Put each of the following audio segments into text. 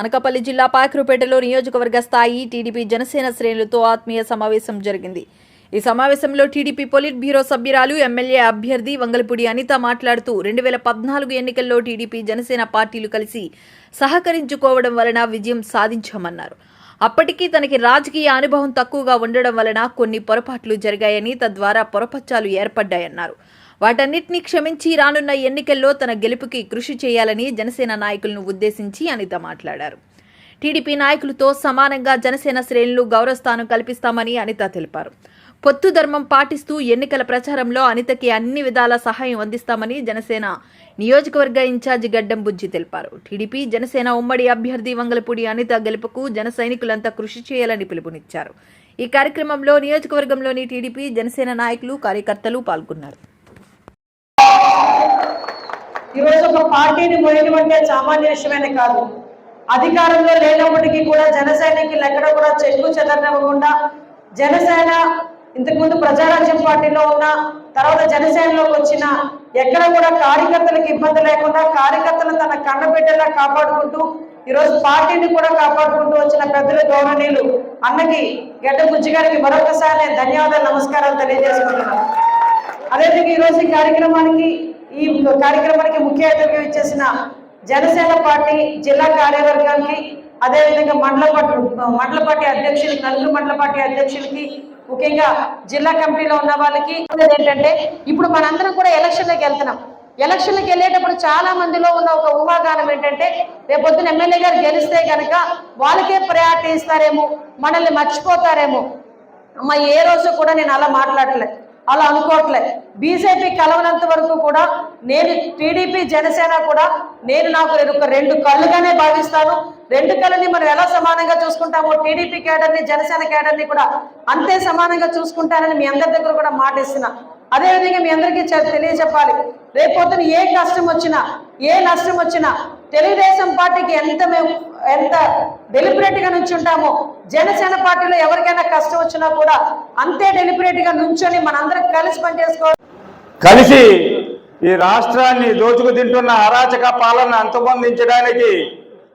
అనకాపల్లి జిల్లా పాకిరుపేటలో నియోజకవర్గ స్థాయి టీడీపీ జనసేన శ్రేణులతో ఆత్మీయ సమావేశం జరిగింది. ఈ సమావేశంలో టీడీపీ పొలిట్ బ్యూరో సభ్యురాలు ఎమ్మెల్యే అభ్యర్థి వంగలపూడి అనిత మాట్లాడుతూ రెండు వేల పద్నాలుగు ఎన్నికల్లో టీడీపీ జనసేన పార్టీలు కలిసి సహకరించుకోవడం వలన విజయం సాధించామన్నారు. అప్పటికీ తనకి రాజకీయ అనుభవం తక్కువగా ఉండడం వలన కొన్ని పొరపాట్లు జరిగాయని తద్వారా పొరపచ్చాలు ఏర్పడ్డాయన్నారు. వాటన్నిటిని క్షమించి రానున్న ఎన్నికల్లో తన గెలుపుకి కృషి చేయాలని జనసేన నాయకులను ఉద్దేశించి అనిత మాట్లాడారు. టీడీపీ నాయకులతో సమానంగా జనసేన శ్రేణులు గౌరవస్థానం కల్పిస్తామని అనిత తెలిపారు. పొత్తు ధర్మం పాటిస్తూ ఎన్నికల ప్రచారంలో అనితకి అన్ని విధాల సహాయం అందిస్తామని జనసేన నియోజకవర్గ ఇన్ఛార్జి గడ్డం బుజ్జి తెలిపారు. టీడీపీ జనసేన ఉమ్మడి అభ్యర్థి వంగలపూడి అనిత గెలుపుకు జన సైనికులంతా కృషి చేయాలని పిలుపునిచ్చారు. ఈ కార్యక్రమంలో నియోజకవర్గంలోని టీడీపీ జనసేన నాయకులు కార్యకర్తలు పాల్గొన్నారు. ఈరోజు ఒక పార్టీని మోయడం అంటే సామాన్య విషయమైన కాదు. అధికారంలో లేనప్పటికీ కూడా జనసేనకి ఎక్కడ కూడా చెక్కు చెదరనివ్వకుండా జనసేన ఇంతకుముందు ప్రజారాజ్యం పార్టీలో ఉన్న తర్వాత జనసేనలోకి వచ్చిన ఎక్కడ కూడా కార్యకర్తలకు ఇబ్బంది లేకుండా కార్యకర్తలను తన కన్నబిడ్డలా కాపాడుకుంటూ ఈరోజు పార్టీని కూడా కాపాడుకుంటూ వచ్చిన పెద్దలు గౌరవనీయులు అన్నకి గడ్డ బుజ్జి గారికి మరొకసారి నేను ధన్యవాదాలు నమస్కారాలు తెలియజేసుకుంటున్నాను. అదేవిధంగా ఈరోజు ఈ కార్యక్రమానికి ఈ కార్యక్రమానికి ముఖ్య అతిథిగా ఇచ్చేసిన జనసేన పార్టీ జిల్లా కార్యవర్గానికి అదేవిధంగా మండల పార్టీ మండల పార్టీ అధ్యక్షులు నలుగురు మండల పార్టీ అధ్యక్షులకి ముఖ్యంగా జిల్లా కమిటీలో ఉన్న వాళ్ళకి ఏంటంటే ఇప్పుడు మనందరం కూడా ఎలక్షన్లకు వెళ్తున్నాం. ఎలక్షన్లకు వెళ్ళేటప్పుడు చాలా మందిలో ఉన్న ఒక ఊహాగానం ఏంటంటే రేపొద్దున ఎమ్మెల్యే గారు గెలిస్తే కనుక వాళ్ళకే ప్రయారిటీ ఇస్తారేమో మనల్ని మర్చిపోతారేమో. అమ్మ ఏ రోజు కూడా నేను అలా మాట్లాడలేదు అలా అనుకోవట్లే. బీజేపీ కలవనంత వరకు కూడా నేను టీడీపీ జనసేన కూడా నేను నాకు నేను ఒక రెండు కళ్ళుగానే భావిస్తాను. రెండు కళ్ళని మనం ఎలా సమానంగా చూసుకుంటామో టీడీపీ కేడర్ని జనసేన కేడర్ని కూడా అంతే సమానంగా చూసుకుంటానని మీ అందరి దగ్గర కూడా మాటిస్తున్నా. అదేవిధంగా మీ అందరికీ తెలియజెప్పాలి. రేపొద్దున ఏ కష్టం వచ్చినా ఏ నష్టం వచ్చినా తెలుగుదేశం పార్టీకి ఎంత మేము ఎంత డెలిబరేట్గా నుంచుంటామో జనసేన పార్టీలో ఎవరికైనా కష్టం వచ్చినా కూడా అంతే డెలిబరేట్గా నుంచొని మనందరం కలిసి పనిచేసుకోవాలి. కలిసి ఈ రాష్ట్రాన్ని దోచుకు తింటున్న అరాచక పాలన అంతమొందించడానికి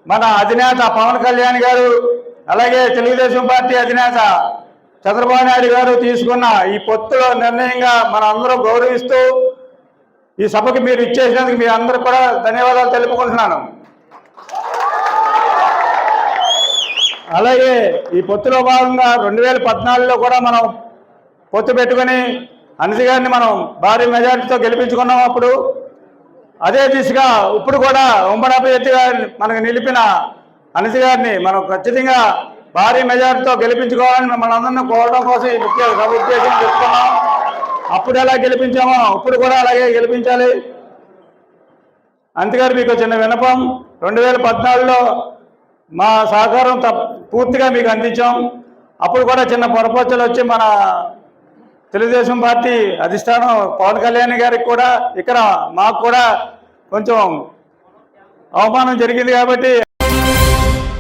మన అధినేత పవన్ కళ్యాణ్ గారు అలాగే తెలుగుదేశం పార్టీ అధినేత చంద్రబాబు నాయుడు గారు తీసుకున్న ఈ పొత్తులో నిర్ణయంగా మన అందరం గౌరవిస్తూ ఈ సభకి మీరు ఇచ్చేసినందుకు మీ అందరూ కూడా ధన్యవాదాలు తెలుపుకుంటున్నాను. అలాగే ఈ పొత్తులో భాగంగా రెండు వేల పద్నాలుగులో కూడా మనం పొత్తు పెట్టుకొని అనసి గారిని మనం భారీ మెజారిటీతో గెలిపించుకున్నాం అప్పుడు. అదే దిశగా ఇప్పుడు కూడా ఉమ్మడి అభ్యర్థి గారిని మనకు నిలిపిన అనసి గారిని మనం ఖచ్చితంగా భారీ మెజారిటీతో గెలిపించుకోవాలని మిమ్మల్ని అందరినీ కోరడం కోసం ఈ ముఖ్య సభ ఉద్దేశం చెప్తున్నాం అప్పుడు ఎలా గెలిపించామో ఇప్పుడు కూడా అలాగే గెలిపించాలి. అంతేగారు మీకు చిన్న వినపం రెండు వేల పద్నాలుగులో మా సహకారం పూర్తిగా మీకు అందించాం. అప్పుడు కూడా చిన్న పొరపచ్చలు వచ్చి మన తెలుగుదేశం పార్టీ అధిష్టానం పవన్ కళ్యాణ్ గారికి కూడా ఇక్కడ మాకు కూడా కొంచెం అవమానం జరిగింది కాబట్టి